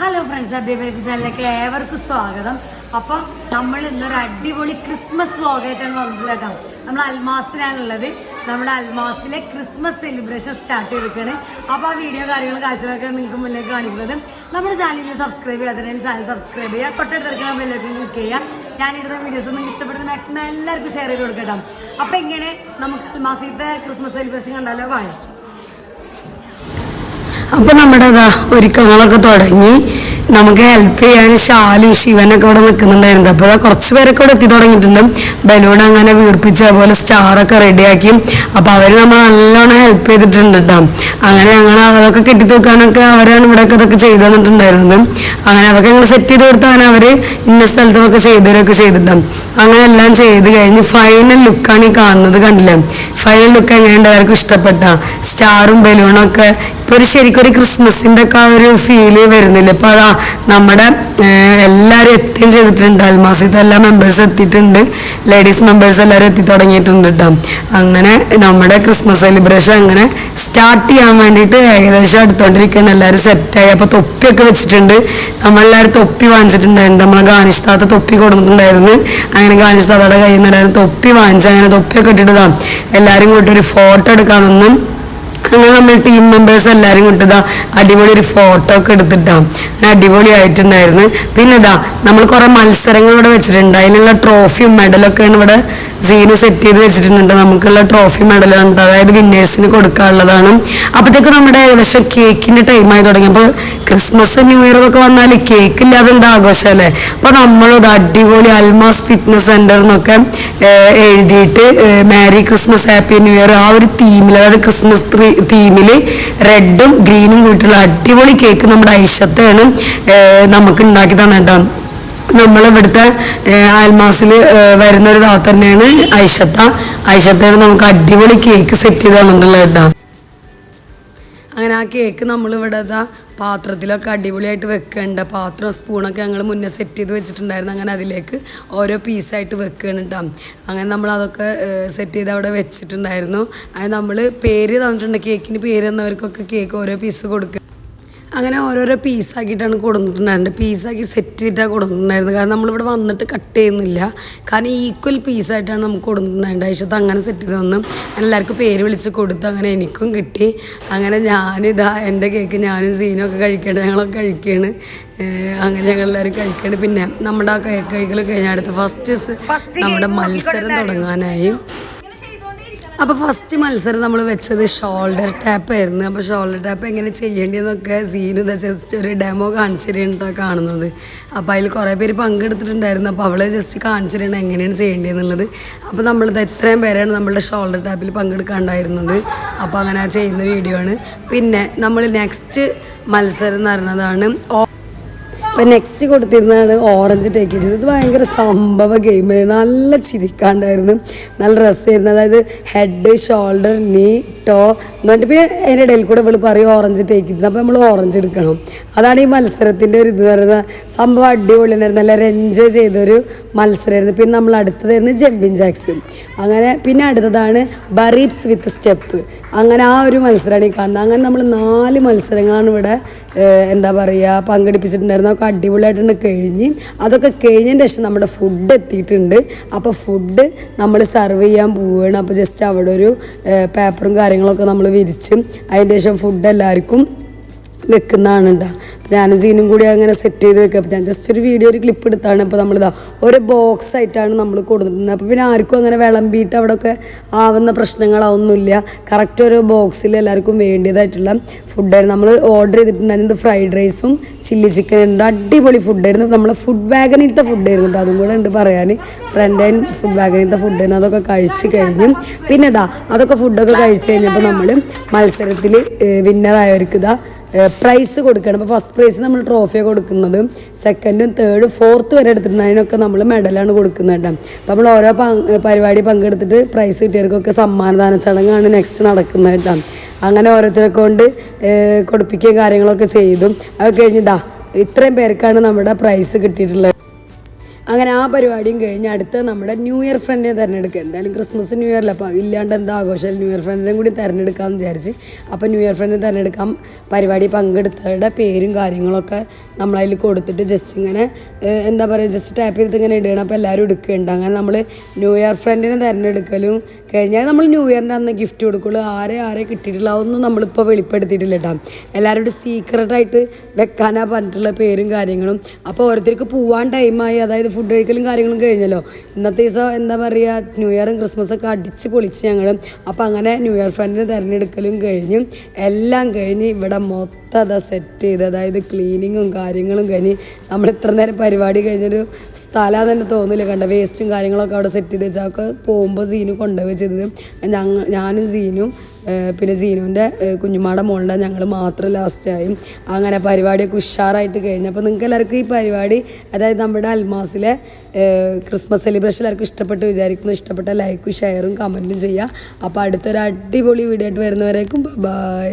Hello friends Abi baby ചാനലിലേക്ക് ഏവർക്കും സ്വാഗതം. അപ്പം നമ്മൾ ഇന്നൊരു അടിപൊളി ക്രിസ്മസ് വ്ളോഗായിട്ടാണ് വന്നിട്ടുള്ളത് കേട്ടോ. നമ്മൾ അൽമാസിലാണുള്ളത്. നമ്മുടെ അൽമാസിലെ ക്രിസ്മസ് സെലിബ്രേഷൻ സ്റ്റാർട്ട് ചെയ്തിരിക്കുകയാണ്. അപ്പോൾ ആ വീഡിയോ കാര്യങ്ങൾ കാഴ്ചകളൊക്കെ നിങ്ങൾക്ക് മുന്നിലേക്ക് കാണിക്കുന്നത്. നമ്മുടെ ചാനലിൽ സബ്സ്ക്രൈബ് ചെയ്യാതെ ചാനൽ സബ്സ്ക്രൈബ് ചെയ്യുക. തൊട്ടടുത്തിറക്കുന്ന ബെല്ലേക്ക് ക്ലിക്ക് ചെയ്യുക. ഇടുന്ന വീഡിയോസ് നിങ്ങൾക്ക് ഇഷ്ടപ്പെടുന്ന മാക്സിമം എല്ലാവർക്കും ഷെയർ ചെയ്ത് കൊടുക്കട്ടോ അപ്പോൾ ഇങ്ങനെ നമുക്ക് അൽമാസിലത്തെ ക്രിസ്മസ് സെലിബ്രേഷൻ കണ്ടാലോ? വാഴ അപ്പൊ നമ്മുടെ ഇതാ ഒരുക്കങ്ങളൊക്കെ തുടങ്ങി. നമുക്ക് ഹെൽപ്പ് ചെയ്യാൻ ഷാലും ശിവനൊക്കെ ഇവിടെ നിൽക്കുന്നുണ്ടായിരുന്നു. അപ്പൊ കുറച്ച് പേരൊക്കെ ഇവിടെ എത്തി തുടങ്ങിയിട്ടുണ്ട്. ബലൂൺ അങ്ങനെ വീർപ്പിച്ച പോലെ സ്റ്റാറൊക്കെ റെഡിയാക്കി അപ്പൊ അവർ നമ്മൾ നല്ലോണം ഹെൽപ്പ് ചെയ്തിട്ടുണ്ട് കേട്ടോ. അങ്ങനെ ഞങ്ങൾ അതൊക്കെ കെട്ടി തൂക്കാനൊക്കെ അവരാണ് ഇവിടെ ഇതൊക്കെ ചെയ്തു തന്നിട്ടുണ്ടായിരുന്നത്. അങ്ങനെ അതൊക്കെ ഞങ്ങൾ സെറ്റ് ചെയ്ത് കൊടുത്താണ് അവർ ഇന്ന സ്ഥലത്തൊക്കെ ചെയ്തതൊക്കെ ചെയ്തിട്ടുണ്ടാവും അങ്ങനെ എല്ലാം ചെയ്ത് കഴിഞ്ഞ് ഫൈനൽ ലുക്കാണ് ഈ കാണുന്നത് കണ്ടില്ലേ? ഫൈനൽ ലുക്ക് എങ്ങനെയുണ്ട്? അവർക്ക് ഇഷ്ടപ്പെട്ട സ്റ്റാറും ബലൂണും ഇപ്പൊ ഒരു ശരിക്കും ഒരു ക്രിസ്മസിന്റെ ഒക്കെ ഒരു ഫീൽ വരുന്നില്ല. ഇപ്പൊ അതാ നമ്മുടെ എല്ലാവരും എത്തുകയും ചെയ്തിട്ടുണ്ട്. അൽമാസിത്തെ എല്ലാ മെമ്പേഴ്സ് എത്തിയിട്ടുണ്ട്. ലേഡീസ് മെമ്പേഴ്സ് എല്ലാവരും എത്തി തുടങ്ങിയിട്ടുണ്ട് കേട്ടോ അങ്ങനെ നമ്മുടെ ക്രിസ്മസ് സെലിബ്രേഷൻ അങ്ങനെ സ്റ്റാർട്ട് ചെയ്യാൻ വേണ്ടിയിട്ട് ഏകദേശം അടുത്തോണ്ടിരിക്കുകയാണ്. എല്ലാവരും സെറ്റായി അപ്പൊ തൊപ്പിയൊക്കെ വെച്ചിട്ടുണ്ട്. നമ്മളെല്ലാവരും തൊപ്പി വാങ്ങിച്ചിട്ടുണ്ടായിരുന്നു. നമ്മളെ ഗാനിഷ്താത്ത തൊപ്പി കൊടുത്തിട്ടുണ്ടായിരുന്നു. അങ്ങനെ ഗാനിഷ്താത്തയുടെ കയ്യിൽ നിന്ന് തൊപ്പി വാങ്ങിച്ച് അങ്ങനെ തൊപ്പിയൊക്കെ ഇട്ടിട്ടതാ എല്ലാവരും കൂട്ടി ഒരു ഫോട്ടോ എടുക്കാൻ നിന്നും അങ്ങനെ നമ്മൾ ടീം മെമ്പേഴ്സ് എല്ലാവരും കൂട്ടിതാ അടിപൊളി ഒരു ഫോട്ടോ ഒക്കെ എടുത്തിട്ടാ. അങ്ങനെ അടിപൊളി ആയിട്ടുണ്ടായിരുന്നു. പിന്നെ ഇതാ നമ്മൾ കുറെ മത്സരങ്ങൾ ഇവിടെ വെച്ചിട്ടുണ്ട്. അതിനുള്ള ട്രോഫിയും മെഡലൊക്കെയാണ് ഇവിടെ സീന് സെറ്റ് ചെയ്ത് വെച്ചിട്ടുണ്ട് നമുക്കുള്ള ട്രോഫി മെഡൽ ഉണ്ട് അതായത് വിന്നേഴ്സിന് കൊടുക്കാനുള്ളതാണ്. അപ്പോഴത്തേക്ക് നമ്മുടെ ഏകദേശം കേക്കിന്റെ ടൈമായി തുടങ്ങി. അപ്പോൾ ക്രിസ്മസ് ന്യൂ ഇയർ ഒക്കെ വന്നാൽ കേക്ക് ഇല്ലാതെ ആഘോഷം ആഘോഷമല്ലേ അപ്പോൾ നമ്മളത് അടിപൊളി അൽമാസ് ഫിറ്റ്നസ് സെന്റർ എന്നൊക്കെ എഴുതിയിട്ട് merry Christmas happy new year ആ ഒരു തീമിൽ അതായത് ക്രിസ്മസ് തീമിൽ റെഡും ഗ്രീനും കൂട്ടിയുള്ള അടിപൊളി കേക്ക് നമ്മുടെ ഐഷത്താണ് നമുക്ക് ഉണ്ടാക്കി തന്നിട്ടാണ് നമ്മൾ ഇവിടുത്തെ ആൽമാസിൽ വരുന്ന ഒരു താത്ത തന്നെയാണ് ഐഷത്ത ഐഷത്താണ് നമുക്ക് അടിപൊളി കേക്ക് സെറ്റ് ചെയ്ത് തന്നിട്ടുള്ളത് കേട്ടോ അങ്ങനെ ആ കേക്ക് നമ്മൾ ഇവിടെ ഇതാ പാത്രത്തിലൊക്കെ അടിപൊളിയായിട്ട് വെക്കേണ്ട. പാത്രം സ്പൂണൊക്കെ ഞങ്ങൾ മുന്നേ സെറ്റ് ചെയ്ത് വെച്ചിട്ടുണ്ടായിരുന്നു. അങ്ങനെ അതിലേക്ക് ഓരോ പീസായിട്ട് വെക്കുകയാണ് കേട്ടോ അങ്ങനെ നമ്മൾ അതൊക്കെ സെറ്റ് ചെയ്ത് അവിടെ വെച്ചിട്ടുണ്ടായിരുന്നു. അത് നമ്മൾ പേര് തന്നിട്ടുണ്ട്. കേക്കിന് പേര് തന്നവർക്കൊക്കെ കേക്ക് ഓരോ പീസ് കൊടുക്കുക അങ്ങനെ ഓരോരോ പീസാക്കിയിട്ടാണ് കൊടുത്തിട്ടുണ്ടായിരുന്നത്. പീസാക്കി സെറ്റ് ചെയ്തിട്ടാണ് കൊടുത്തിട്ടുണ്ടായിരുന്നത്. കാരണം നമ്മളിവിടെ വന്നിട്ട് കട്ട് ചെയ്യുന്നില്ല. കാരണം ഈക്വൽ പീസായിട്ടാണ് നമുക്ക് കൊടുത്തിട്ടുണ്ടായിരുന്നത്. ആഴ്ചത്ത് അങ്ങനെ സെറ്റ് ചെയ്ത് തന്നു. എല്ലാവർക്കും പേര് വിളിച്ച് കൊടുത്തു. അങ്ങനെ എനിക്കും കിട്ടി. അങ്ങനെ ഞാനിതാ എന്റെ കേക്ക് ഞാനും സീനും ഒക്കെ കഴിക്കേണ്ടത് ഞങ്ങളൊക്കെ കഴിക്കുകയാണ് അങ്ങനെ ഞങ്ങൾ എല്ലാവരും കഴിക്കുകയാണ് പിന്നെ നമ്മുടെ ആ കേക്ക് കഴിക്കൽ കഴിഞ്ഞ അടുത്ത ഫസ്റ്റ് നമ്മുടെ മത്സരം തുടങ്ങാനായി. അപ്പോൾ ഫസ്റ്റ് മത്സരം നമ്മൾ വെച്ചത് ഷോൾഡർ ടാപ്പ് ആയിരുന്നു. അപ്പോൾ ഷോൾഡർ ടാപ്പ് എങ്ങനെ ചെയ്യേണ്ടതെന്നൊക്കെ സീനു ജസ്റ്റ് ഒരു ഡെമോ കാണിച്ചു തരുന്നുണ്ടാണ് കാണുന്നത്. അപ്പോൾ അതിൽ കുറേ പേര് പങ്കെടുത്തിട്ടുണ്ടായിരുന്നു. അപ്പോൾ അവളെ ജസ്റ്റ് കാണിച്ചു എങ്ങനെയാണ് ചെയ്യേണ്ടതെന്നുള്ളത്. അപ്പോൾ നമ്മളിത് എത്രയും പേരാണ് നമ്മളുടെ ഷോൾഡർ ടാപ്പിൽ പങ്കെടുക്കാണ്ടായിരുന്നത്. അപ്പോൾ അങ്ങനെ ചെയ്യുന്ന വീഡിയോ ആണ്. പിന്നെ നമ്മൾ നെക്സ്റ്റ് മത്സരം എന്ന് പറയുന്നതാണ് അപ്പം നെക്സ്റ്റ് കൊടുത്തിരുന്നതാണ് ഓറഞ്ച് ടേക്ക് ചെയ്തത് ഇത് ഭയങ്കര സംഭവ ഗെയിമായിരുന്നു നല്ല ചിരിക്കാണ്ടായിരുന്നു. നല്ല രസമായിരുന്നു. അതായത് ഹെഡ് ഷോൾഡർ നീ ടോ എന്നിട്ട് പിന്നെ അതിന്റെ ഇടയിൽ കൂടെ ഇവൾ പറയും ഓറഞ്ച് ടേക്ക് ചെയ്തത് അപ്പോൾ നമ്മൾ ഓറഞ്ച് എടുക്കണം. അതാണ് ഈ മത്സരത്തിന്റെ ഒരു ഇത് പറയുന്നത്. സംഭവം അടിപൊളിയായിരുന്നു. എല്ലാവരും എൻജോയ് ചെയ്തൊരു മത്സരമായിരുന്നു. പിന്നെ നമ്മൾ അടുത്തതായിരുന്നു ജമ്പിൻ ജാക്സ് അങ്ങനെ പിന്നെ അടുത്തതാണ് ബറീപ്സ് വിത്ത് സ്റ്റെപ്പ് അങ്ങനെ ആ ഒരു മത്സരമാണ് ഈ കാണുന്നത്. അങ്ങനെ നമ്മൾ നാല് മത്സരങ്ങളാണ് ഇവിടെ എന്താ പറയുക പങ്കെടുപ്പിച്ചിട്ടുണ്ടായിരുന്നത്. അടിപൊളിയായിട്ടുണ്ട് കഴിഞ്ഞ് അതൊക്കെ കഴിഞ്ഞതിന് ശേഷം നമ്മുടെ ഫുഡ് എത്തിയിട്ടുണ്ട്. അപ്പോൾ ഫുഡ് നമ്മൾ സെർവ് ചെയ്യാൻ പോവുകയാണ് അപ്പോൾ ജസ്റ്റ് അവിടെ ഒരു പേപ്പറും കാര്യങ്ങളൊക്കെ നമ്മൾ വിരിച്ച്. അതിന്റെ ശേഷം ഫുഡ് എല്ലാവർക്കും വെക്കുന്നതാണ് കേട്ടോ ഞാനും സീനും കൂടി അങ്ങനെ സെറ്റ് ചെയ്ത് വെക്കുക അപ്പോൾ ഞാൻ ജസ്റ്റ് ഒരു വീഡിയോ ഒരു ക്ലിപ്പ് എടുത്താണ്. ഇപ്പോൾ നമ്മളിതാ ഒരു ബോക്സ് ആയിട്ടാണ് നമ്മൾ കൊടുക്കുന്നത് അപ്പോൾ പിന്നെ ആർക്കും അങ്ങനെ വിളമ്പിയിട്ട് അവിടെയൊക്കെ ആവുന്ന പ്രശ്നങ്ങളൊന്നുമില്ല. കറക്റ്റ് ഒരു ബോക്സിൽ എല്ലാവർക്കും വേണ്ടിയതായിട്ടുള്ള ഫുഡായിരുന്നു നമ്മൾ ഓർഡർ ചെയ്തിട്ടുണ്ടായിരുന്നത് ഫ്രൈഡ് റൈസും ചില്ലി ചിക്കൻ ഉണ്ട് അടിപൊളി ഫുഡായിരുന്നു നമ്മളെ ഫുഡ് വാഗനിലത്തെ ഫുഡായിരുന്നു അതും കൂടെ ഉണ്ട് പറയാൻ ഫ്രണ്ട് ആൻഡ് ഫുഡ് വാഗനിലത്തെ ഫുഡായിരുന്നു അതൊക്കെ കഴിച്ച് കഴിഞ്ഞു. പിന്നെ ഇതാ അതൊക്കെ ഫുഡൊക്കെ കഴിച്ച് കഴിഞ്ഞപ്പോൾ നമ്മൾ മത്സരത്തിൽ വിന്നറായവർക്ക് ഇതാ പ്രൈസ് കൊടുക്കണം. അപ്പോൾ ഫസ്റ്റ് പ്രൈസ് നമ്മൾ ട്രോഫിയാണ് കൊടുക്കുന്നത്. സെക്കൻഡും തേർഡും ഫോർത്ത് വരെ എടുത്തിട്ടുണ്ട് അതിനൊക്കെ നമ്മൾ മെഡലാണ് കൊടുക്കുന്നത് കേട്ടോ. അപ്പോൾ നമ്മൾ ഓരോ പരിപാടി പങ്കെടുത്തിട്ട് പ്രൈസ് കിട്ടിയവർക്കൊക്കെ സമ്മാനദാന ചടങ്ങാണ് നെക്സ്റ്റ് നടക്കുന്നത് കേട്ടോ. അങ്ങനെ ഓരോരുത്തരെ കൊണ്ട് കൊടുപ്പിക്കുകയും കാര്യങ്ങളൊക്കെ ചെയ്തു. അത് കഴിഞ്ഞിതാ ഇത്രയും പേർക്കാണ് നമ്മുടെ പ്രൈസ് കിട്ടിയിട്ടുള്ളത്. അങ്ങനെ ആ പരിപാടിയും കഴിഞ്ഞ് അടുത്ത നമ്മുടെ ന്യൂ ഇയർ ഫ്രണ്ടിനെ തിരഞ്ഞെടുക്കുക. എന്തായാലും ക്രിസ്മസ് ന്യൂ ഇയറിൽ അപ്പോൾ അതില്ലാണ്ട് എന്താ ആഘോഷം? ന്യൂ ഇയർ ഫ്രണ്ടിനെ കൂടി തിരഞ്ഞെടുക്കാമെന്ന് വിചാരിച്ച് അപ്പോൾ ന്യൂ ഇയർ ഫ്രണ്ടിനെ തിരഞ്ഞെടുക്കാൻ പരിപാടി പങ്കെടുത്തവരുടെ പേരും കാര്യങ്ങളൊക്കെ നമ്മളതിൽ കൊടുത്തിട്ട് ജസ്റ്റ് ഇങ്ങനെ എന്താ പറയുക ജസ്റ്റ് ടാപ്പ് ചെയ്തിട്ട് ഇങ്ങനെ ഇടുകയാണ് അപ്പോൾ എല്ലാവരും എടുക്കുന്നുണ്ട്. അങ്ങനെ നമ്മൾ ന്യൂ ഇയർ ഫ്രണ്ടിനെ തിരഞ്ഞെടുക്കലും കഴിഞ്ഞാൽ നമ്മൾ ന്യൂ ഇയറിന്റെ അന്ന് ഗിഫ്റ്റ് കൊടുക്കുള്ളൂ. ആരെ ആരെ കിട്ടിയിട്ടുള്ള? അതൊന്നും നമ്മളിപ്പോൾ വെളിപ്പെടുത്തിയിട്ടില്ല കേട്ടോ. എല്ലാവരോടും സീക്രട്ടായിട്ട് വെക്കാനാണ് പറഞ്ഞിട്ടുള്ള പേരും കാര്യങ്ങളും. അപ്പോൾ ഓരോരുത്തർക്ക് പോവാൻ ടൈമായി അതായത് ഫുഡ് കഴിക്കലും കാര്യങ്ങളും കഴിഞ്ഞല്ലോ. ഇന്നത്തെ ദിവസം എന്താ പറയുക ന്യൂ ഇയറും ക്രിസ്മസൊക്കെ അടിച്ച് പൊളിച്ച് ഞങ്ങൾ അപ്പോൾ അങ്ങനെ ന്യൂ ഇയർ ഫ്രണ്ടിന് തിരഞ്ഞെടുക്കലും കഴിഞ്ഞ് എല്ലാം കഴിഞ്ഞ് ഇവിടെ മൊത്തം അതാ സെറ്റ് ചെയ്ത് അതായത് ക്ലീനിങ്ങും കാര്യങ്ങളും കഴിഞ്ഞ് നമ്മൾ ഇത്ര നേരം പരിപാടി കഴിഞ്ഞൊരു സ്ഥലം തന്നെ തോന്നില്ല കണ്ട? വേസ്റ്റും കാര്യങ്ങളൊക്കെ അവിടെ സെറ്റ് ചെയ്ത് വെച്ചാൽ ഒക്കെ പോകുമ്പോൾ സീനു കൊണ്ടുപോയി ചെയ്തത്. ഞങ്ങൾ ഞാനും സീനും പിന്നെ സീനുവിന്റെ കുഞ്ഞുമാടെ മോളുടെ ഞങ്ങൾ മാത്രം ലാസ്റ്റായി അങ്ങനെ പരിപാടിയൊക്കെ ഉഷാറായിട്ട് കഴിഞ്ഞു. അപ്പോൾ നിങ്ങൾക്ക് എല്ലാവർക്കും ഈ പരിപാടി അതായത് നമ്മുടെ അൽമാസിലെ ക്രിസ്മസ് സെലിബ്രേഷൻ എല്ലാവർക്കും ഇഷ്ടപ്പെട്ട് വിചാരിക്കുന്നു. ഇഷ്ടപ്പെട്ട ലൈക്കും ഷെയറും കമന്റും ചെയ്യുക. അപ്പോൾ അടുത്തൊരു അടിപൊളി വീഡിയോ ആയിട്ട് വരുന്നവരേക്കും ബൈ